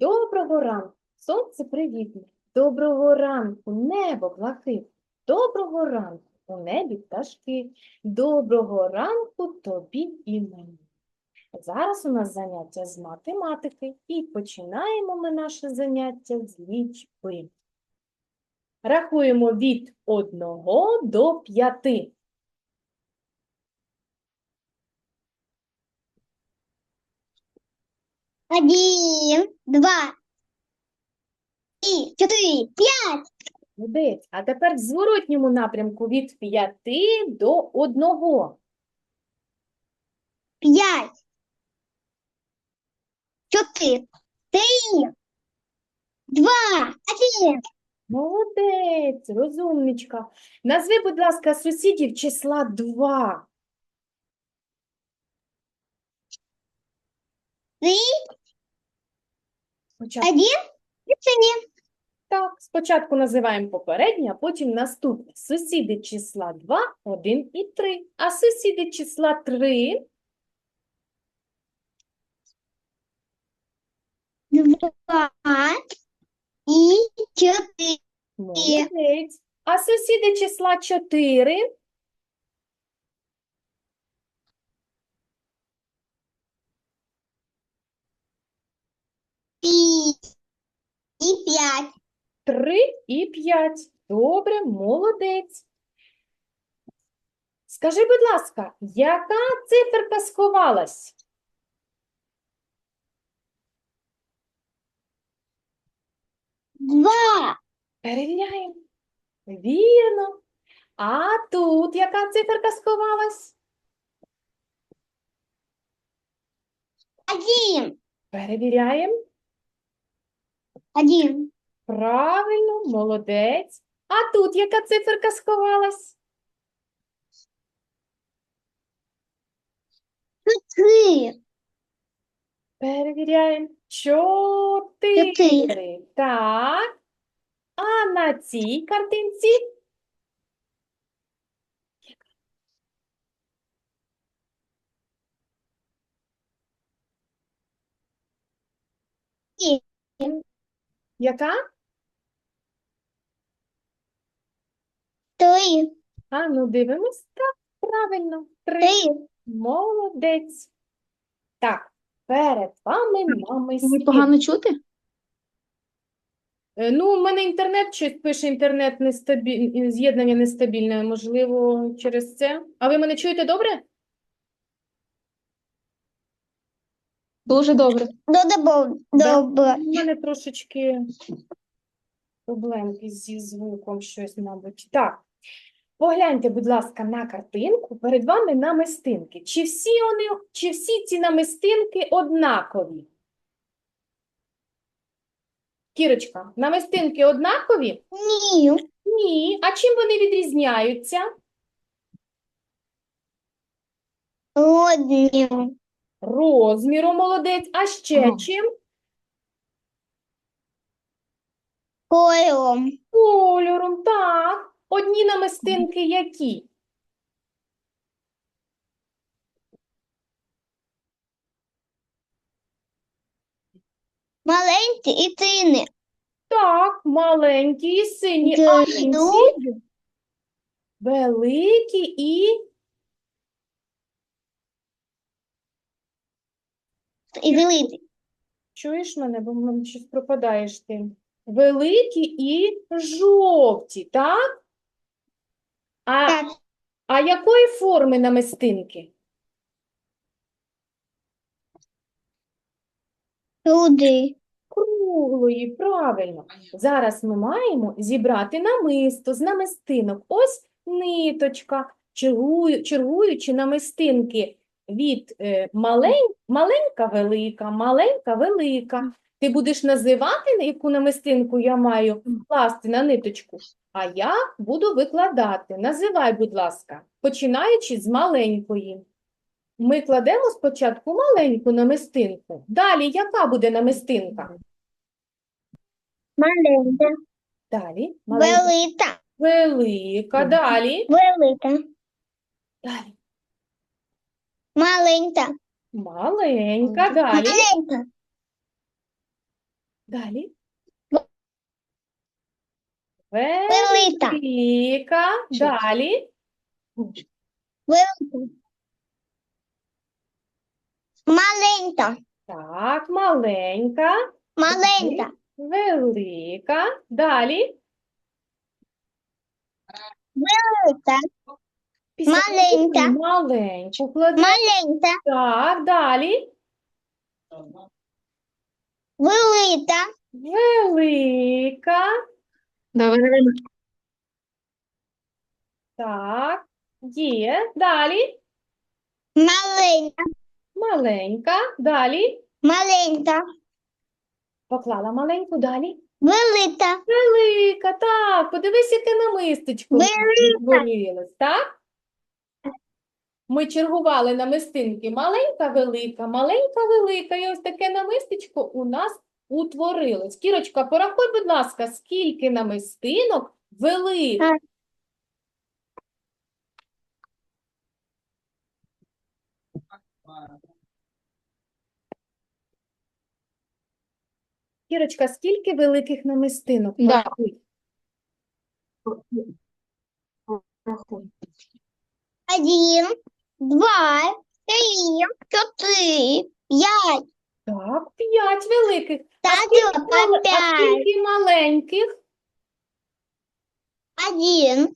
Доброго ранку, сонце привітне. Доброго ранку, небо блакитне. Доброго ранку, у небі пташки. Доброго ранку тобі і мені. Зараз у нас заняття з математики і починаємо ми наше заняття з лічби. Рахуємо від 1 до 5. Один, два, три, четыре, пять. Молодець. А тепер в зворотньому напрямку від 5 до 1. Пять. Четыре. Три. Два. Один. Молодець, розумничка. Назви, будь ласка, сусідів числа 2. Три. Спочатку, Один. Это так, спочатку називаємо попереднє, а потім наступне. Сусіди числа 2, 1 і 3. А сусіди числа 3 Два. И четыре. молодець. А сусіди числа 4 пять. 3 і 5. Добре, молодець. Скажи, будь ласка, яка циферка сховалась? Два. Перевіряємо. Вірно. А тут яка циферка сховалась? Один. Перевіряємо. Один. Правильно, молодець. А тут яка циферка сховалась? Три. Перевіряємо. Чотири. Чотири. Так. А на цій картинці? Яка? Три. А ну дивимось. Так, правильно. Три. Три. Молодець. Так, перед вами мами світ. погано чути? Е, Ну, у мене інтернет щось пише, інтернет нестабіль... з'єднання нестабільне, можливо, через це. А ви мене чуєте добре? Дуже добре. Добро. Да. Добро. У мене трошечки проблемки зі звуком щось, мабуть. Так, погляньте, будь ласка, на картинку. Перед вами намистинки. Чи всі вони, чи всі ці намистинки однакові? Кірочка, намистинки однакові? Ні. Ні. А чим вони відрізняються? Одним. Розміром молодець. А ще Ага. чим? Кольором. Кольором, так. Одні намистинки які? Маленький і синий. Так, маленькі і сині, а Да, інші великі і І великий. чуєш мене, бо в мене щось пропадаєш ти. Великі і жовті, так? А, Так. а якої форми намистинки? Рудий. Круглої, правильно. Зараз ми маємо зібрати намисто з намистинок. Ось ниточка, чергую, чергуючи намистинки від е, малень, маленька велика, маленька велика. Ти будеш називати, яку намистинку я маю класти на ниточку, а я буду викладати. Називай, будь ласка, починаючи з маленької. Ми кладемо спочатку маленьку намистинку. Далі яка буде намистинка? Маленька. Далі маленька, Велика. велика, далі, Велика. далі, Маленька. маленька, далі, Маленька. Далі. Велика. Велика. Далі. Маленька. Так, маленька. Маленька. Велика. Далі. Велика. Після Маленька. Маленьку кладемо. Маленька. Так, далі. Велика. Велика. Давай, давай. Так, є. Далі. Маленька. Маленька. Далі. Маленька. Поклала маленьку. Далі. Велика. Велика. Так, подивись, яке намистечко Велика. так? Ми чергували намистинки. Маленька, велика, маленька, велика. І ось таке намистечко у нас утворилось. Кірочка, порахуй, будь ласка, скільки намистинок великих? Кірочка, скільки великих намистинок? Да. Порахуй. Один, два, три, четыре, пять. Так, п'ять великих. А Так, скільки, мал- а пять. скільки маленьких? Один,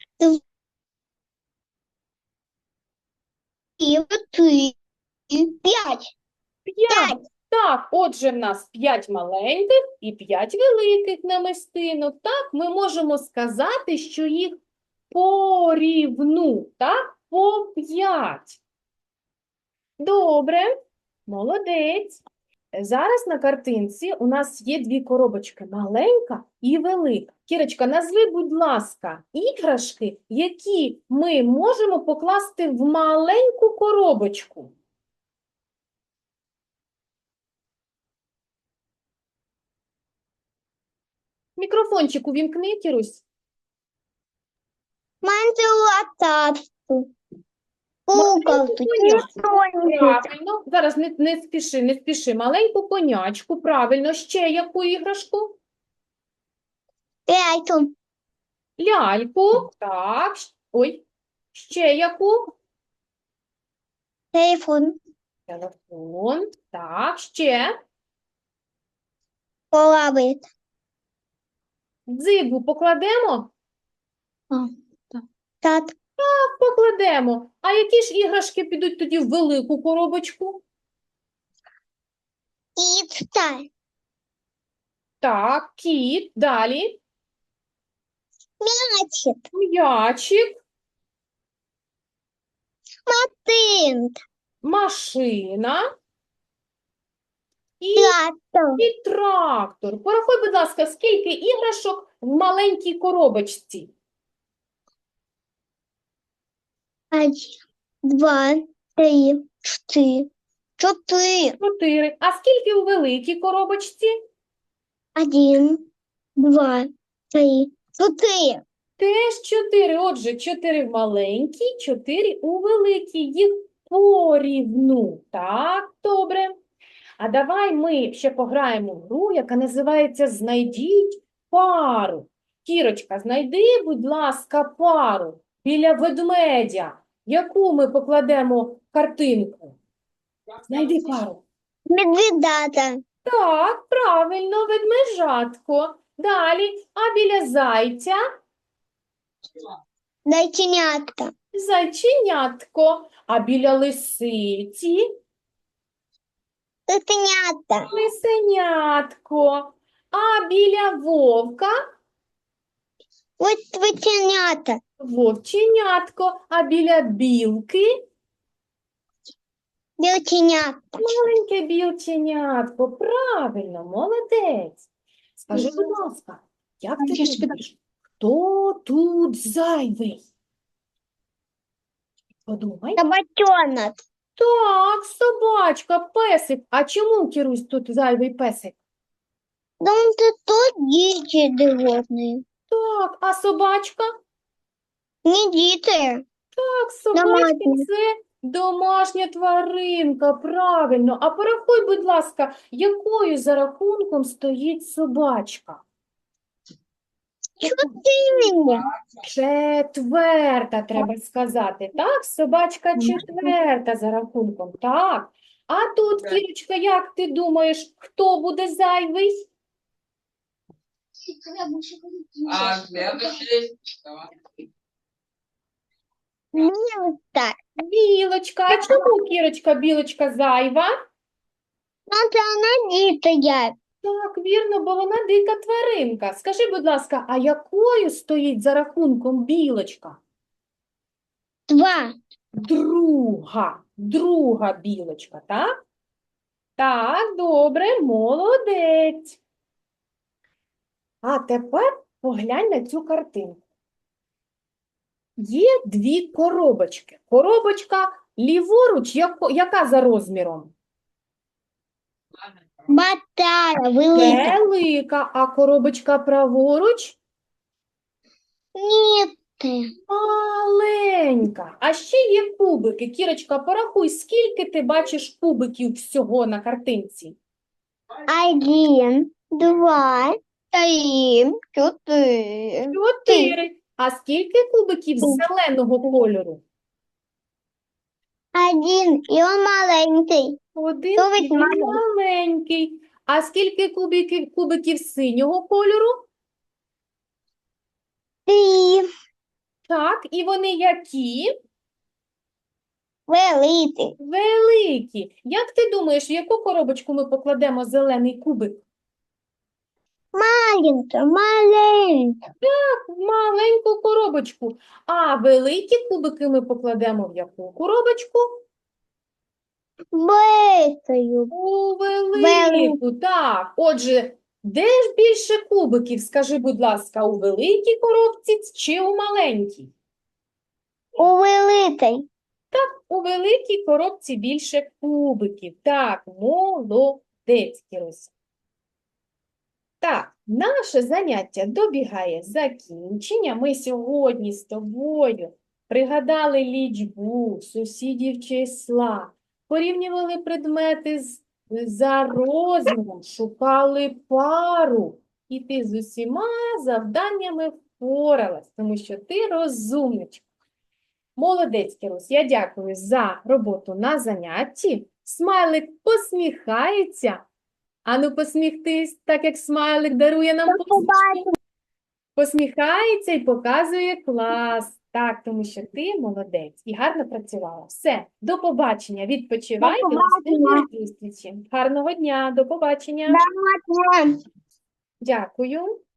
два, три, пять. П'ять. Пять. Так, отже, в нас 5 маленьких і 5 великих намистинок. Так, ми можемо сказати, що їх порівну, так, по 5. Добре, молодець. Зараз на картинці у нас є дві коробочки – маленька і велика. Кірочка, назви, будь ласка, іграшки, які ми можемо покласти в маленьку коробочку. Мікрофончик увімкни, Кірусь. Мантилатату. Куколку. Правильно. Зараз не, не спіши, не спіши. Маленьку конячку, правильно. Ще яку іграшку? Пять. Ляльку. Так. щ- Ой. Ще яку? Телефон. Телефон. Так, ще. Половит. Дзигу покладемо? Тат. Покладемо. А які ж іграшки підуть тоді в велику коробочку? Ицта. Так, кіт. Далі. Мячик. М'ячик. Тынт. Машина. І Трактор. І трактор. Порахуй, будь ласка, скільки іграшок в маленькій коробочці? Один, два, три, четыре. Четыре. Чотири. А скільки у великій коробочці? Один, два, три, четыре. Теж чотири. Отже, чотири в маленькій, чотири у великій. Їх порівну. Так, добре. А давай ми ще пограємо в гру, яка називається «Знайдіть пару». Кірочка, знайди, будь ласка, пару біля ведмедя. Яку ми покладемо картинку? Знайди пару. Медведата. Так, правильно, ведмежатко. Далі, а біля зайця Дайченята. зайченятко, а біля лисиці Лисенята. лисенятко, а біля вовка Вот лисенята. Вовченятко, а біля білки Белченята. маленьке білченятко. Правильно, молодець. Скажи, будь ласка, як ти ж думаєш, хто тут зайвий? Подумай. Собачонок. Так, собачка, песик. А чому, Кірусь, тут зайвий песик? Да тут тут дичи животные. Так, а собачка? Не діти. Так, собачки Домашні. це Домашня тваринка, правильно. А порахуй, будь ласка, якою за рахунком стоїть собачка? Чотири. Четверта, треба сказати. Так, собачка четверта за рахунком. Так. А тут. Кірочка, як ти думаєш, хто буде зайвий? А следующий, давай. Так. Білочка. А чому, Кірочка, білочка зайва? Ну, це вона дітає. Так, вірно, бо вона дика тваринка. Скажи, будь ласка, а якою стоїть за рахунком білочка? Два. Друга, друга білочка, так? Так, добре, молодець. А тепер поглянь на цю картинку. Є дві коробочки. Коробочка ліворуч, яка за розміром? Батара велика. Велика, а коробочка праворуч? Ні. Маленька. А ще є кубики. Кірочка, порахуй, скільки ти бачиш кубиків всього на картинці? Один, два, три, чотири. Чотири. А скільки кубиків зеленого кольору? Один, і він маленький. Один і маленький. маленький. А скільки кубиків, кубиків синього кольору? Три, Так, і вони які? великий. Великі. Як ти думаєш, в яку коробочку ми покладемо зелений кубик? Маленький, маленький. В маленьку коробочку. А великі кубики ми покладемо в яку коробочку? Великою. У велику, так. Отже, де ж більше кубиків, скажи, будь ласка, у великій коробці чи у маленькій? У великій. Так, У великій коробці більше кубиків. Так, молодець, Кіруся. Так, наше заняття добігає закінчення. Ми сьогодні з тобою пригадали лічбу сусідів числа, порівнювали предмети з, за розміром, шукали пару. І ти з усіма завданнями впоралась, тому що ти розумничка. Молодець, Кірус, я дякую за роботу на занятті. Смайлик посміхається. Ану, посміхтись, так як смайлик дарує нам посмішку. Посміхається і показує клас. Так, тому що ти молодець і гарно працювала. Все, до побачення. Відпочивай До до побачення. зустрічі. Гарного дня, до побачення. Дякую.